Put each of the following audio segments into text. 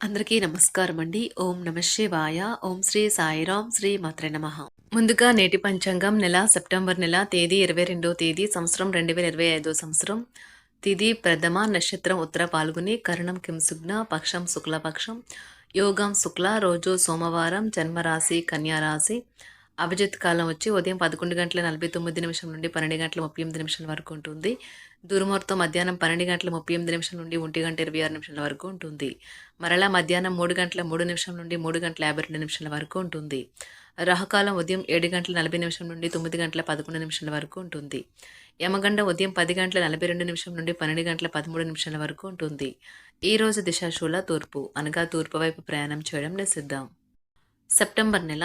అందరికీ నమస్కారం అండి. ఓం నమ శివాయ. ఓం శ్రీ సాయిరాం శ్రీ మాత్రే నమ. ముందుగా నేటి పంచాంగం నెల సెప్టెంబర్ నెల తేదీ ఇరవై రెండో తేదీ సంవత్సరం రెండు వేల ఇరవై ఐదో సంవత్సరం. తిది ప్రథమ నక్షత్రం ఉత్తర పాల్గొని కరణం కింసుగ్న పక్షం శుక్లపక్షం యోగం శుక్ల రోజు సోమవారం జన్మరాశి కన్యారాశి అభిజిత్ కాలం వచ్చి ఉదయం పదకొండు గంటల నలభై తొమ్మిది నిమిషం నుండి పన్నెండు గంటల ముప్పై ఎనిమిది నిమిషాల వరకు ఉంటుంది. దుర్ముహూర్తం మధ్యాహ్నం పన్నెండు గంటల ముప్పై ఎనిమిది నిమిషం నుండి ఒంటి గంట ఇరవై ఆరు నిమిషాల వరకు ఉంటుంది. మరలా మధ్యాహ్నం మూడు గంటల మూడు నిమిషం నుండి మూడు గంటల యాభై రెండు నిమిషాల వరకు ఉంటుంది. రాహుకాలం ఉదయం ఏడు గంటల నలభై నిమిషం నుండి తొమ్మిది గంటల పదకొండు నిమిషాల వరకు ఉంటుంది. యమగండ ఉదయం పది గంటల నలభై రెండు నిమిషం నుండి పన్నెండు గంటల పదమూడు నిమిషాల వరకు ఉంటుంది. ఈ రోజు దిశాశూల తూర్పు అనగా తూర్పు వైపు ప్రయాణం చేయడం నిషిద్దాం సెప్టెంబర్ నెల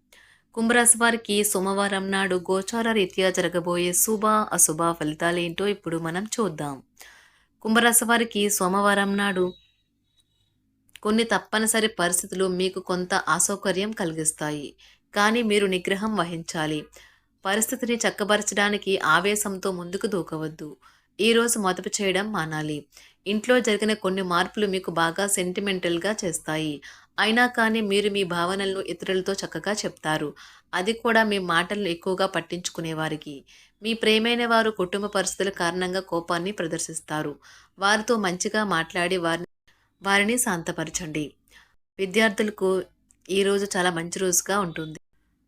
కుంభరాశి వారికి సోమవారం నాడు గోచార రీత్యా జరగబోయే శుభ అశుభ ఫలితాలు ఏంటో ఇప్పుడు మనం చూద్దాం. కుంభరాశి వారికి సోమవారం నాడు కొన్ని తప్పనిసరి పరిస్థితులు మీకు కొంత అసౌకర్యం కలిగిస్తాయి. కానీ మీరు నిగ్రహం వహించాలి. పరిస్థితిని చక్కబరచడానికి ఆవేశంతో ముందుకు దూకవద్దు. ఈరోజు మదుపు చేయడం మానాలి. ఇంట్లో జరిగిన కొన్ని మార్పులు మీకు బాగా సెంటిమెంటల్గా చేస్తాయి. అయినా కానీ మీరు మీ భావనలను ఇతరులతో చక్కగా చెప్తారు. అది కూడా మీ మాటలను ఎక్కువగా పట్టించుకునేవారికి మీ ప్రేమైన వారు కుటుంబ పరిస్థితుల కారణంగా కోపాన్ని ప్రదర్శిస్తారు. వారితో మంచిగా మాట్లాడి వారిని వారిని శాంతపరచండి. విద్యార్థులకు ఈరోజు చాలా మంచి రోజుగా ఉంటుంది.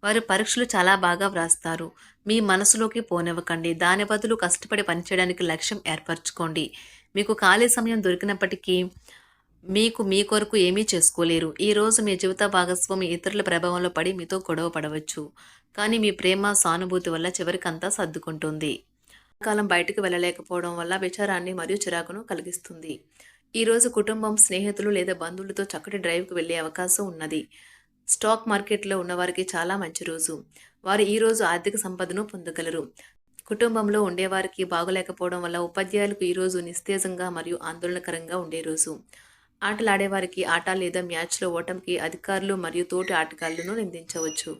వారు పరీక్షలు చాలా బాగా వ్రాస్తారు. మీ మనసులోకి పోనివ్వకండి. దాని బదులు కష్టపడి పనిచేయడానికి లక్ష్యం ఏర్పరచుకోండి. మీకు ఖాళీ సమయం దొరికినప్పటికీ మీకు మీ కొరకు ఏమీ చేసుకోలేరు. ఈ రోజు మీ జీవిత భాగస్వామి ఇతరుల ప్రభావంలో పడి మీతో గొడవ పడవచ్చు. కానీ మీ ప్రేమ సానుభూతి వల్ల చివరికంతా సర్దుకుంటుంది. కాలం బయటకు వెళ్ళలేకపోవడం వల్ల విచారాన్ని మరియు చిరాకును కలిగిస్తుంది. ఈరోజు కుటుంబం స్నేహితులు లేదా బంధువులతో చక్కటి డ్రైవ్కి వెళ్ళే అవకాశం ఉన్నది. స్టాక్ మార్కెట్లో ఉన్నవారికి చాలా మంచి రోజు. వారు ఈరోజు ఆర్థిక సంపదను పొందగలరు. కుటుంబంలో ఉండేవారికి బాగోలేకపోవడం వల్ల ఉపాధ్యాయులకు ఈరోజు నిస్తేజంగా మరియు ఆందోళనకరంగా ఉండే రోజు. ఆటలాడేవారికి ఆట లేదా మ్యాచ్లో ఓటమికి అధికారులు మరియు తోటి ఆటగాళ్ళను నిందించవచ్చు.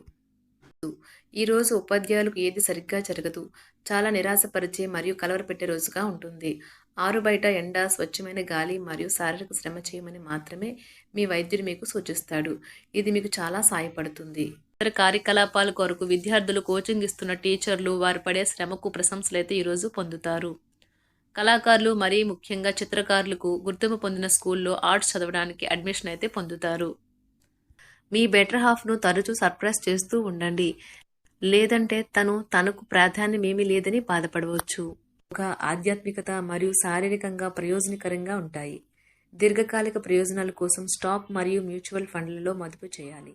ఈరోజు ఉపాధ్యాయులకు ఏది సరిగ్గా జరగదు. చాలా నిరాశపరిచే మరియు కలవరపెట్టే రోజుగా ఉంటుంది. ఆరు బయట ఎండ స్వచ్ఛమైన గాలి మరియు శారీరక శ్రమ చేయమని మాత్రమే మీ వైద్యుడు మీకు సూచిస్తాడు. ఇది మీకు చాలా సాయపడుతుంది. ఇతర కార్యకలాపాల కొరకు విద్యార్థులు కోచింగ్ ఇస్తున్న టీచర్లు వారు పడే శ్రమకు ప్రశంసలైతే ఈరోజు పొందుతారు. కళాకారులు మరీ ముఖ్యంగా చిత్రకారులకు గుర్తింపు పొందిన స్కూల్లో ఆర్ట్స్ చదవడానికి అడ్మిషన్ అయితే పొందుతారు. మీ బెటర్ హాఫ్ను తరచూ సర్ప్రైజ్ చేస్తూ ఉండండి. లేదంటే తను తనకు ప్రాధాన్యమేమీ లేదని బాధపడవచ్చు. ఒక ఆధ్యాత్మికత మరియు శారీరకంగా ప్రయోజనకరంగా ఉంటాయి. దీర్ఘకాలిక ప్రయోజనాల కోసం స్టాక్ మరియు మ్యూచువల్ ఫండ్లలో మదుపు చేయాలి.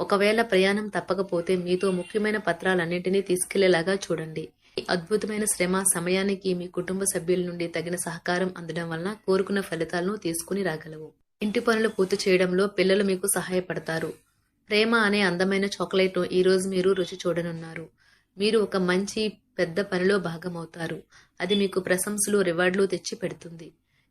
ఒకవేళ ప్రయాణం తప్పకపోతే మీతో ముఖ్యమైన పత్రాలన్నింటినీ తీసుకెళ్ళేలాగా చూడండి. ఈ అద్భుతమైన శ్రమ సమయానికి మీ కుటుంబ సభ్యుల నుండి తగిన సహకారం అందడం వలన కోరుకున్న ఫలితాలను తీసుకుని రాగలవు. ఇంటి పనులు పూర్తి చేయడంలో పిల్లలు మీకు సహాయపడతారు. ప్రేమ అనే అందమైన చాక్లెట్ను ఈరోజు మీరు రుచి చూడనున్నారు. మీరు ఒక మంచి పెద్ద పనిలో భాగమవుతారు. అది మీకు ప్రశంసలు రివార్డులు తెచ్చి పెడుతుంది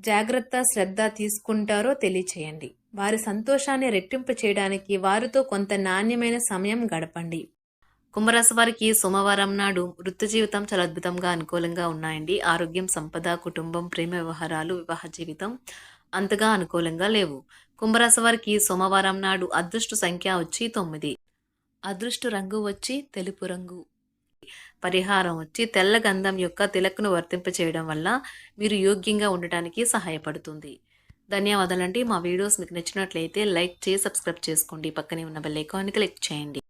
జాగ్రత్త శ్రద్ధ తీసుకుంటారో తెలియచేయండి. వారి సంతోషాన్ని రెట్టింపు చేయడానికి వారితో కొంత నాణ్యమైన సమయం గడపండి. కుంభరాశి వారికి సోమవారం నాడు వృత్తి జీవితం చాలా అద్భుతంగా అనుకూలంగా ఉన్నాయండి. ఆరోగ్యం సంపద కుటుంబం ప్రేమ వ్యవహారాలు వివాహ జీవితం అంతగా అనుకూలంగా లేవు. కుంభరాశి వారికి సోమవారం నాడు అదృష్ట సంఖ్య వచ్చి తొమ్మిది. అదృష్ట రంగు వచ్చి తెలుపు రంగు. పరిహారం వచ్చి తెల్ల గంధం యొక్క తిలక్ను వర్తింపచేయడం వల్ల మీరు యోగ్యంగా ఉండటానికి సహాయపడుతుంది. ధన్యవాదాలండి. మా వీడియోస్ మీకు నచ్చినట్లయితే లైక్ చేసి సబ్స్క్రైబ్ చేసుకోండి. పక్కనే ఉన్న బెల్ ఐకాన్ని క్లిక్ చేయండి.